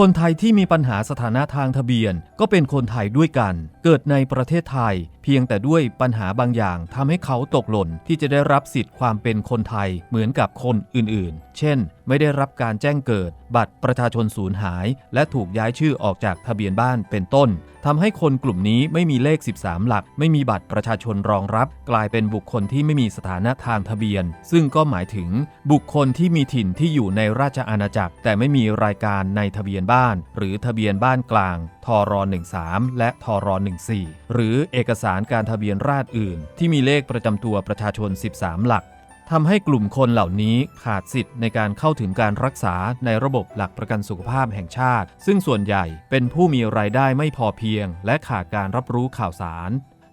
คนไทยที่มีปัญหาสถานะทางทะเบียนก็เป็นคนไทยด้วยกัน เกิดในประเทศไทย เพียงแต่ด้วยปัญหาบางอย่างทำให้เขาตกหล่นที่จะได้รับสิทธิ์ความเป็นคนไทยเหมือนกับคนอื่นๆ เช่น ไม่ได้รับการแจ้งเกิด บัตรประชาชนสูญหาย และถูกย้ายชื่อออกจากทะเบียนบ้านเป็นต้นทำให้คนกลุ่มนี้ไม่มีเลข 13 หลัก ไม่มีบัตรประชาชนรองรับ กลายเป็นบุคคลที่ไม่มีสถานะทางทะเบียน ซึ่งก็หมายถึงบุคคลที่มีถิ่นที่อยู่ในราชอาณาจักร แต่ไม่มีรายการในทะเบียนบ้าน หรือทะเบียนบ้านกลางทร13 และทร14 หรือเอกสารการทะเบียนราษฎรอื่น ที่มีเลขประจำตัวประชาชน 13 หลักทำให้กลุ่มคนเหล่านี้ขาดสิทธิ์ในการเข้าถึงการรักษาในระบบหลักประกันสุขภาพแห่งชาติ ซึ่งส่วนใหญ่เป็นผู้มีรายได้ไม่พอเพียง และขาดการรับรู้ข่าวสาร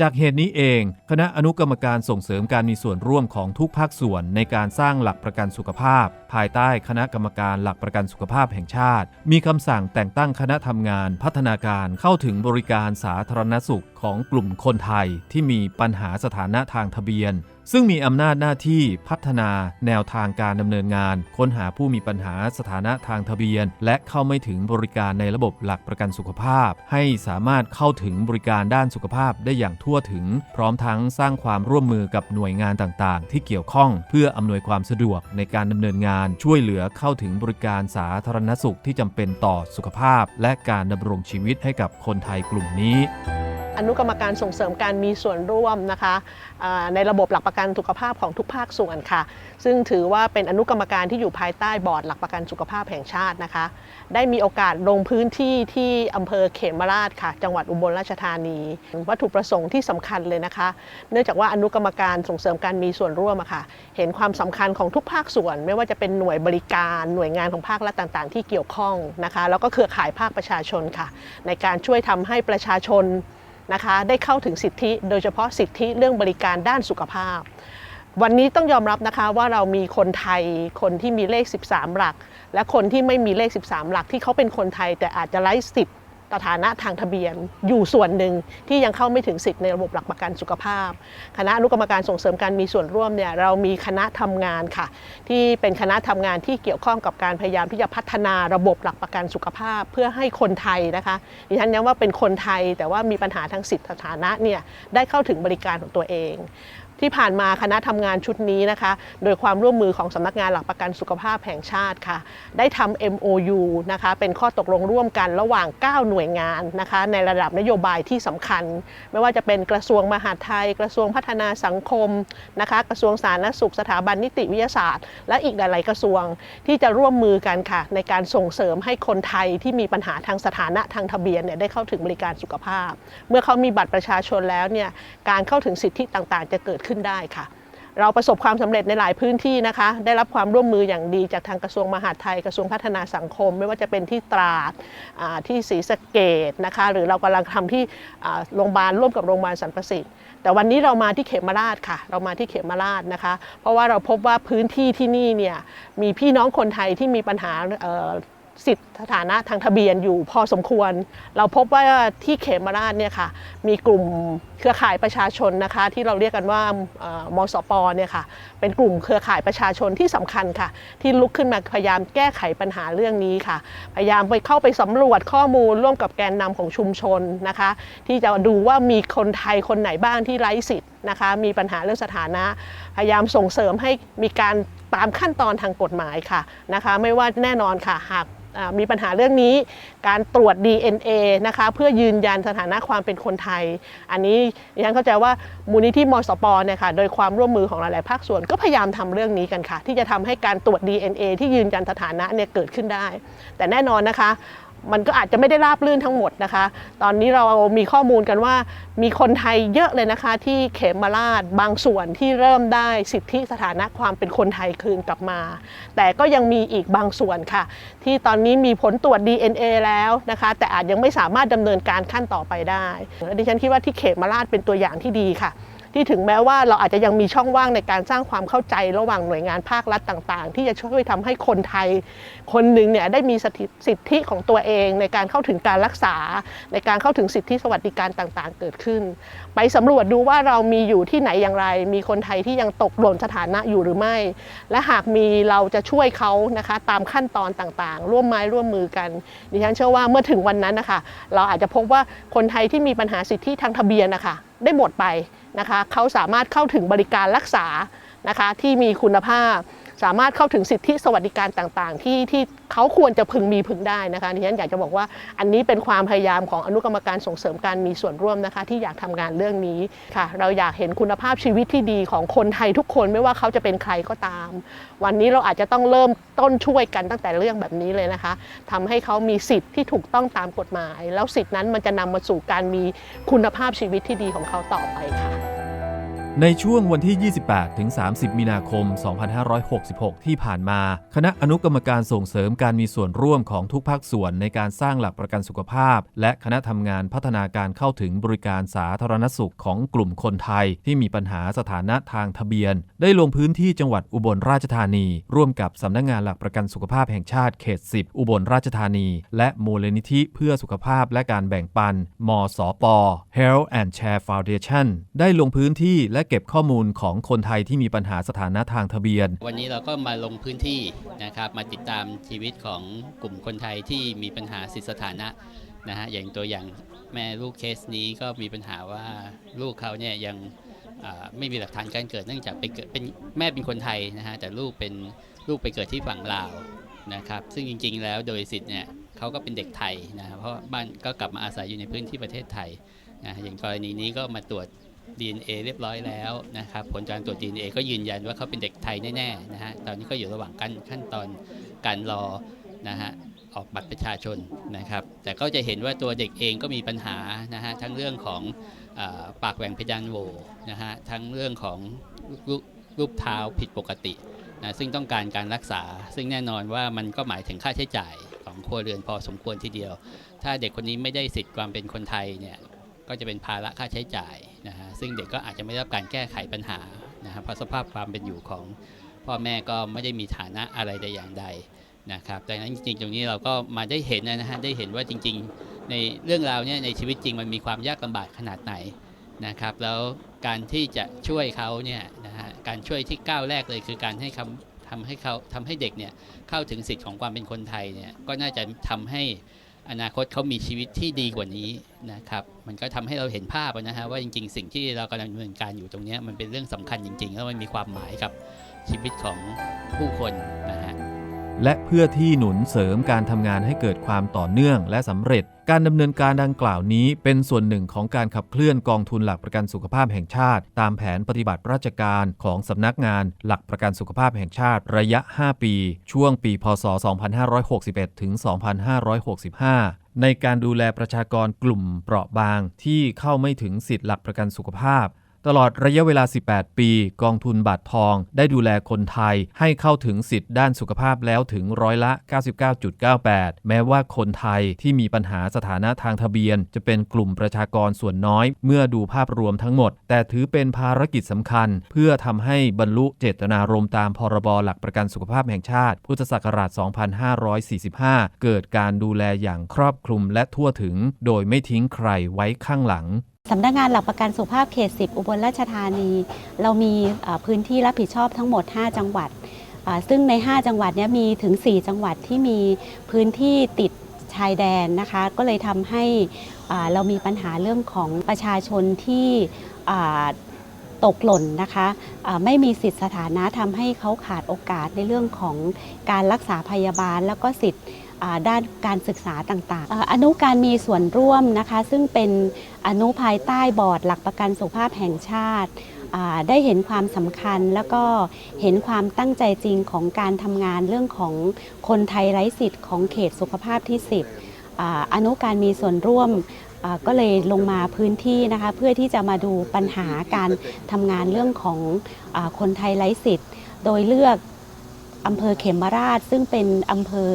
จากเหตุนี้เอง คณะอนุกรรมการส่งเสริมการมีส่วนร่วมของทุกภาคส่วนในการสร้างหลักประกันสุขภาพ ภายใต้คณะกรรมการหลักประกันสุขภาพแห่งชาติ มีคำสั่งแต่งตั้งคณะทำงานพัฒนาการเข้าถึงบริการสาธารณสุขของกลุ่มคนไทยที่มีปัญหาสถานะทางทะเบียน ซึ่งมีอำนาจหน้าที่พัฒนาแนวทางการดำเนินงาน ค้นหาผู้มีปัญหาสถานะทางทะเบียน และเข้าไม่ถึงบริการในระบบหลักประกันสุขภาพ ให้สามารถเข้าถึงบริการด้านสุขภาพได้อย่างทั่วถึง พร้อมทั้งสร้างความร่วมมือกับหน่วยงานต่างๆ ที่เกี่ยวข้องเพื่ออำนวยความสะดวกในการดำเนินงาน ช่วยเหลือเข้าถึงบริการสาธารณสุขที่จำเป็นต่อสุขภาพ และการดำรงชีวิตให้กับคนไทยกลุ่มนี้ อนุกรรมการส่งเสริมการมีส่วนร่วมนะคะในระบบหลักประกันสุขภาพของทุกภาคส่วนค่ะ ซึ่งถือว่าเป็นอนุกรรมการที่อยู่ภายใต้บอร์ดหลักประกันสุขภาพแห่งชาตินะคะ ได้มีโอกาสลงพื้นที่ที่อำเภอเขมราชค่ะ จังหวัดอุบลราชธานี วัตถุประสงค์ที่สำคัญเลยนะคะ เนื่องจากว่าอนุกรรมการส่งเสริมการมีส่วนร่วมะค่ะ เห็นความสำคัญของทุกภาคส่วน ไม่ว่าจะเป็นหน่วยบริการหน่วยงานของภาครัฐต่างๆ ที่เกี่ยวข้องนะคะ แล้วก็เครือข่ายภาคประชาชนค่ะ ในการช่วยทำให้ประชาชน นะคะได้เข้าถึงสิทธิ โดยเฉพาะสิทธิเรื่องบริการด้านสุขภาพ วันนี้ต้องยอมรับนะคะว่าเรามีคนไทยคนที่มีเลข 13 หลัก และคนที่ไม่มีเลข 13 หลักที่เขาเป็นคนไทยแต่อาจจะไร้สิทธิ์ สถานะทางทะเบียนอยู่ส่วนหนึ่งที่ยังเข้าไม่ถึงสิทธิ์ในระบบหลักประกันสุขภาพ คณะอนุกรรมการส่งเสริมการมีส่วนร่วมเนี่ยเรามีคณะทำงานค่ะ ที่เป็นคณะทำงานที่เกี่ยวข้องกับการพยายามที่จะพัฒนาระบบหลักประกันสุขภาพ เพื่อให้คนไทยนะคะดิฉันย้ำว่าเป็นคนไทยแต่ว่ามีปัญหาทางสิทธิสถานะเนี่ยได้เข้าถึงบริการของตัวเอง ที่ผ่านมาคณะทำงานชุดนี้นะคะ โดยความร่วมมือของสำนักงานหลักประกันสุขภาพแห่งชาติค่ะ ได้ทำ MOU นะคะ เป็นข้อตกลงร่วมกันระหว่าง 9 หน่วยงานนะคะ ในระดับนโยบายที่สำคัญ ไม่ว่าจะเป็นกระทรวงมหาดไทย กระทรวงพัฒนาสังคมนะคะ กระทรวงสาธารณสุข สถาบันนิติวิทยาศาสตร์ และอีกหลาย ๆ กระทรวงที่จะร่วมมือกันค่ะ ในการส่งเสริมให้คนไทยที่มีปัญหาทางสถานะทางทะเบียนเนี่ยได้เข้าถึงบริการสุขภาพ เมื่อเขามีบัตรประชาชนแล้วเนี่ย การเข้าถึงสิทธิต่าง ๆ จะเกิดขึ้นได้ค่ะ เราประสบความสำเร็จในหลายพื้นที่นะคะ ได้รับความร่วมมืออย่างดีจากทางกระทรวงมหาดไทย กระทรวงพัฒนาสังคม ไม่ว่าจะเป็นที่ตราดที่ศรีสะเกดนะคะ หรือเรากำลังทำที่โรงพยาบาลร่วมกับโรงพยาบาลสรรพสิทธิ์แต่วันนี้เรามาที่เขมราชค่ะ เรามาที่เขมราชนะคะ เพราะว่าเราพบว่าพื้นที่ที่นี่เนี่ยมีพี่น้องคนไทยที่มีปัญหา สิทธิสถานะทางทะเบียนอยู่พอสมควร เราพบว่าที่เขมราชเนี่ยค่ะมีกลุ่มเครือข่ายประชาชนนะคะ ที่เราเรียกกันว่ามสปเนี่ยค่ะเป็นกลุ่มเครือข่ายประชาชนที่สำคัญค่ะ ที่ลุกขึ้นมาพยายามแก้ไขปัญหาเรื่องนี้ค่ะ พยายามไปเข้าไปสำรวจข้อมูลร่วมกับแกนนำของชุมชนนะคะ ที่จะดูว่ามีคนไทยคนไหนบ้างที่ไร้สิทธิ์นะคะมีปัญหาเรื่องสถานะ พยายามส่งเสริมให้มีการตามขั้นตอนทางกฎหมายค่ะนะคะ ไม่ว่าแน่นอนค่ะหาก มีปัญหาเรื่องนี้ การตรวจ DNA นะคะเพื่อยืนยันสถานะความเป็นคนไทย อันนี้ดิฉันเข้าใจว่ามูลนิธิมสปเนี่ยค่ะโดยความร่วมมือของหลาย ๆ ภาคส่วนก็พยายามทำเรื่องนี้กันค่ะ ที่จะทำให้การตรวจ DNA ที่ยืนยันสถานะเนี่ยเกิดขึ้นได้ แต่แน่นอนนะคะ มันก็อาจจะไม่ได้ราบรื่นทั้งหมดนะคะ ตอนนี้เรามีข้อมูลกันว่า มีคนไทยเยอะเลยนะคะ ที่เขมราชบางส่วนที่เริ่มได้สิทธิสถานะความเป็นคนไทยคืนกลับมา แต่ก็ยังมีอีกบางส่วนค่ะ ที่ตอนนี้มีผลตรวจ DNA แล้วนะคะ แต่อาจยังไม่สามารถดำเนินการขั้นต่อไปได้ดิฉันคิดว่าที่เขมราชเป็นตัวอย่างที่ดีค่ะ ที่ถึงแม้ว่าเราอาจจะยังมีช่องว่างในการสร้างความเข้าใจระหว่างหน่วยงานภาครัฐต่างๆ ที่จะช่วยทำให้คนไทย คนหนึ่งเนี่ยได้มีสิทธิของตัวเองในการเข้าถึงการรักษา ในการเข้าถึงสิทธิสวัสดิการต่างๆ เกิดขึ้น ไปสำรวจดูว่าเรามีอยู่ที่ไหนอย่างไร มีคนไทยที่ยังตกหล่นสถานะอยู่หรือไม่ และหากมีเราจะช่วยเขานะคะตามขั้นตอนต่างๆ ร่วมไม้ร่วมมือกันดิฉันเชื่อว่าเมื่อถึงวันนั้นนะคะเราอาจจะพบว่าคนไทยที่มีปัญหาสิทธิทางทะเบียนนะคะได้หมดไป นะคะเขาสามารถเข้าถึงบริการรักษานะคะที่มีคุณภาพ สามารถเข้าถึงสิทธิสวัสดิการต่างๆ ที่ที่เขาควรจะพึงมีพึงได้นะคะดิฉันอยากจะบอกว่าอันนี้เป็นความพยายามของอนุกรรมการส่งเสริมการมีส่วนร่วมนะคะ ที่อยากทำงานเรื่องนี้ค่ะ เราอยากเห็นคุณภาพชีวิตที่ดีของคนไทยทุกคนไม่ว่าเขาจะเป็นใครก็ตาม วันนี้เราอาจจะต้องเริ่มต้นช่วยกันตั้งแต่เรื่องแบบนี้เลยนะคะทำให้เขามีสิทธิ์ที่ถูกต้องตามกฎหมาย แล้วสิทธินั้นมันจะนำมาสู่การมีคุณภาพชีวิตที่ดีของเขาต่อไปค่ะ ในช่วงวันที่ 28 ถึง 30 มีนาคม 2566 ที่ผ่านมา คณะอนุกรรมการส่งเสริมการมีส่วนร่วมของทุกภาคส่วนในการสร้างหลักประกันสุขภาพ และคณะทำงานพัฒนาการเข้าถึงบริการสาธารณสุขของกลุ่มคนไทย ที่มีปัญหาสถานะทางทะเบียน ได้ลงพื้นที่จังหวัดอุบลราชธานี ร่วมกับสำนักงานหลักประกันสุขภาพแห่งชาติเขต 10 อุบลราชธานี และมูลนิธิเพื่อสุขภาพและการแบ่งปัน มสป Health and Share Foundation ได้ลงพื้นที่และเก็บข้อมูลของคนไทยที่มีปัญหาสถานะทางทะเบียน วันนี้เราก็มาลงพื้นที่นะครับมาติดตามชีวิตของกลุ่มคนไทยที่มีปัญหาสิทธิสถานะนะฮะอย่างตัวอย่างแม่ลูกเคสนี้ก็มีปัญหาว่าลูกเขาเนี่ยยังไม่มีหลักฐานการเกิดเนื่องจากไปเกิดเป็นแม่เป็นคนไทยนะฮะแต่ลูกเป็นลูกไปเกิดที่ฝั่งลาวนะครับซึ่งจริง ๆ แล้วโดยสิทธิ์เนี่ยเขาก็เป็นเด็กไทยนะเพราะบ้านก็กลับมาอาศัยอยู่ในพื้นที่ประเทศไทยนะอย่างกรณีนี้ก็มาตรวจ DNA เรียบร้อยแล้วนะครับผลการตรวจ DNA ก็ยืนยันว่าเขาเป็นเด็กไทยแน่ๆนะฮะตอนนี้ก็อยู่ระหว่างขั้นขั้นตอนการรอนะฮะออกบัตรประชาชนนะครับ แต่ก็จะเห็นว่าตัวเด็กเองก็มีปัญหานะฮะทั้งเรื่องของอปากแหว่งเพดานโหวนะฮะทั้งเรื่องของรรูปเท้าผิดปกตินะซึ่งต้องการการรักษา ซึ่งแน่นอนว่ามันก็หมายถึงค่าใช้จ่ายของครัวเรือนพอสมควรทีเดียว ถ้าเด็กคนนี้ไม่ได้สิทธิ์ความเป็นคนไทยเนี่ย ก็จะเป็นภาระค่าใช้จ่ายนะฮะซึ่งเด็กก็อาจจะไม่ได้รับการแก้ไขปัญหานะฮะเพราะสภาพความเป็นอยู่ของพ่อแม่ก็ไม่ได้มีฐานะอะไรใดอย่างใดนะครับดังนั้นจริงๆ ตรงนี้เราก็มาได้เห็นนะฮะได้เห็นว่าจริง ๆ ในเรื่องราวเนี่ยในชีวิตจริงมันมีความยากลำบากขนาดไหนนะครับ แล้วการที่จะช่วยเขาเนี่ยนะฮะการช่วยที่ก้าวแรกเลยคือการให้คำทำให้เขาทำให้เด็กเนี่ยเข้าถึงสิทธิ์ของความเป็นคนไทยเนี่ยก็น่าจะทำให้ อนาคตเขามีชีวิตที่ดีกว่านี้นะครับ มันก็ทำให้เราเห็นภาพนะฮะว่าจริง ๆ สิ่งที่เรากำลังดำเนินการอยู่ตรงนี้มันเป็นเรื่องสำคัญจริง ๆ แล้วมันมีความหมายกับชีวิตของผู้คนนะฮะและเพื่อที่หนุนเสริมการทำงานให้เกิดความต่อเนื่องและสำเร็จ การดำเนินการดังกล่าวนี้เป็นส่วนหนึ่งของการขับเคลื่อนกองทุนหลักประกันสุขภาพแห่งชาติ ตามแผนปฏิบัติราชการของสำนักงานหลักประกันสุขภาพแห่งชาติระยะ 5 ปี ช่วงปี พศ 2561 ถึง 2565ในการดูแลประชากรกลุ่มเปราะบางที่เข้าไม่ถึงสิทธิหลักประกันสุขภาพ ตลอดระยะเวลา 18 ปี กองทุนบาททอง ได้ดูแลคนไทยให้เข้าถึงสิทธิ์ด้านสุขภาพแล้วถึงร้อยละ 99.98 แม้ว่าคนไทยที่มีปัญหาสถานะทางทะเบียน จะเป็นกลุ่มประชากรส่วนน้อย เมื่อดูภาพรวมทั้งหมด แต่ถือเป็นภารกิจสำคัญ เพื่อทำให้บรรลุเจตนารมณ์ตามพรบหลักประกันสุขภาพแห่งชาติ พุทธศักราช 2545 เกิดการดูแลอย่างครอบคลุมและทั่วถึง โดยไม่ทิ้งใครไว้ข้างหลัง สำนักงานหลักประกันสุขภาพเขต 10 อุบลราชธานี เรามีพื้นที่รับผิดชอบทั้งหมด 5 จังหวัด ซึ่งใน 5 จังหวัดนี้มีถึง 4 จังหวัดที่มีพื้นที่ติดชายแดนนะคะ ก็เลยทำให้เรามีปัญหาเรื่องของประชาชนที่ตกหล่นนะคะไม่มีสิทธิสถานะทำให้เขาขาดโอกาสในเรื่องของการรักษาพยาบาลแล้วก็สิทธิ์ ด้านการศึกษาต่างๆ อนุการมีส่วนร่วมนะคะซึ่งเป็นอนุภายใต้บอร์ดหลักประกันสุขภาพแห่งชาติได้เห็นความสำคัญแล้วก็เห็นความตั้งใจจริงของการทำงานเรื่องของคนไทยไร้สิทธิ์ของเขตสุขภาพที่ 10อาอนุการมีส่วนร่วมก็เลยลงมาพื้นที่นะคะเพื่อที่จะมาดูปัญหาการทำงานเรื่องของอคนไทยไร้สิทธิ์ โดยเลือกอำเภอเขมราชซึ่งเป็นอำเภอ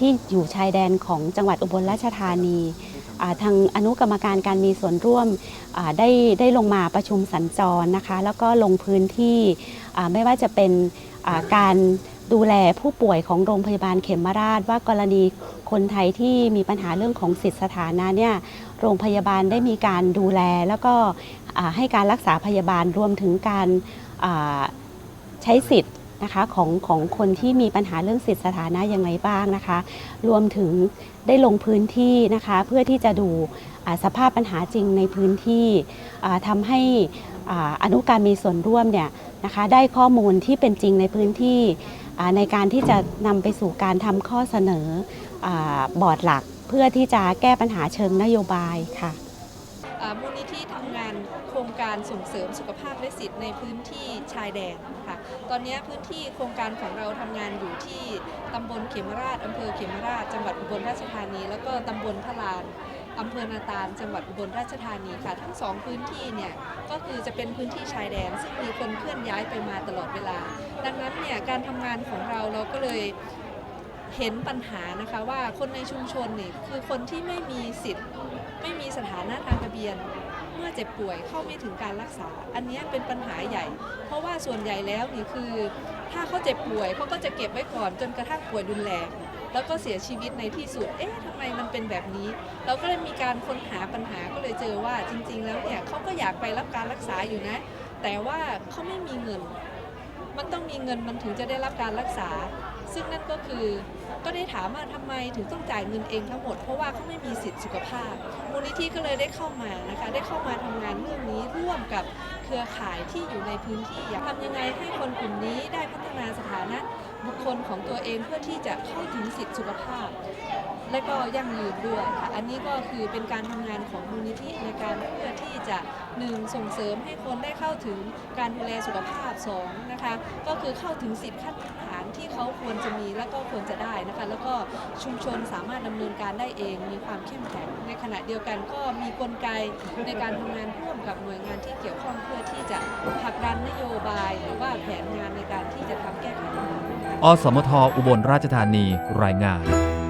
ที่อยู่ชายแดนของจังหวัดอุบลราชธานีทางอนุกรรมการการมีส่วนร่วมได้ได้ลงมาประชุมสัญจรนะคะ แล้วก็ลงพื้นที่ไม่ว่าจะเป็นการดูแลผู้ป่วยของโรงพยาบาลเขมราช ว่ากรณีคนไทยที่มีปัญหาเรื่องของสิทธิสถานะเนี่ยโรงพยาบาลได้มีการดูแล แล้วก็ให้การรักษาพยาบาลรวมถึงการใช้สิทธิ์ นะคะของของคนที่มีปัญหาเรื่องสิทธิสถานะยังไงบ้างนะคะ รวมถึงได้ลงพื้นที่นะคะ เพื่อที่จะดูสภาพปัญหาจริงในพื้นที่อ่าทำให้อนุการมีส่วนร่วมเนี่ยนะคะได้ข้อมูลที่เป็นจริงในพื้นที่ในการที่จะนำไปสู่การทำข้อเสนออบอร์ดหลัก เพื่อที่จะแก้ปัญหาเชิงนโยบายค่ะมูลนิธิ การส่งเสริมสุขภาพและสิทธิ์ในพื้นที่ชายแดนค่ะตอนนี้พื้นที่โครงการของเราทำงานอยู่ที่ตำบลเขมราชอำเภอเขมราชจังหวัดอุบลราชธานี แล้วก็ตำบลพลานอำเภอนาตาลจังหวัดอุบลราชธานีค่ะ ทั้งสองพื้นที่เนี่ยก็คือจะเป็นพื้นที่ชายแดน ซึ่งมีคนเคลื่อนย้ายไปมาตลอดเวลา ดังนั้นเนี่ยการทำงานของเราเราก็เลยเห็นปัญหานะคะว่าคนในชุมชนนี่คือคนที่ไม่มีสิทธิ์ ไม่มีสถานะทางทะเบียน เมื่อเจ็บป่วยเข้าไม่ถึงการรักษา อันนี้เป็นปัญหาใหญ่ เพราะว่าส่วนใหญ่แล้วนี่คือ ถ้าเขาเจ็บป่วยเขาก็จะเก็บไว้ก่อนจนกระทั่งป่วยรุนแรงแล้วก็เสียชีวิตในที่สุด เอ๊ะทำไมมันเป็นแบบนี้ เราก็เลยมีการค้นหาปัญหาก็เลยเจอว่าจริง ๆ แล้วเนี่ยเขาก็อยากไปรับการรักษาอยู่นะ แต่ว่าเขาไม่มีเงิน มันต้องมีเงินมันถึงจะได้รับการรักษา ซึ่งนั่นก็คือ ก็ได้ถามว่าทำไมถึงต้องจ่ายเงินเองทั้งหมด เพราะว่าเขาไม่มีสิทธิสุขภาพ มูลนิธิก็เลยได้เข้ามานะคะได้เข้ามาทำงานเรื่องนี้ร่วมกับเครือข่ายที่อยู่ในพื้นที่อยากทำยังไงให้คนกลุ่มนี้ได้พัฒนาสถานะบุคคลของตัวเองเพื่อที่จะเข้าถึงสิทธิสุขภาพ และก็ยั่งยืนด้วยค่ะอันนี้ก็คือเป็นการทำงานของมูลนิธิในการเพื่อที่จะหนึ่งส่งเสริมให้คนได้เข้าถึงการดูแลสุขภาพสองนะคะก็คือเข้าถึงสิทธิขั้น ที่เขาควรจะมีและก็ควรจะได้นะคะ แล้วก็ชุมชนสามารถดำเนินการได้เอง มีความเข้มแข็งในขณะเดียวกันก็มีกลไกในการทำงานร่วมกับหน่วยงานที่เกี่ยวข้องเพื่อที่จะผลักดันนโยบาย หรือว่าแผนงานในการที่จะทำแก้ไขปัญหาอสมทอุบลราชธานีรายงาน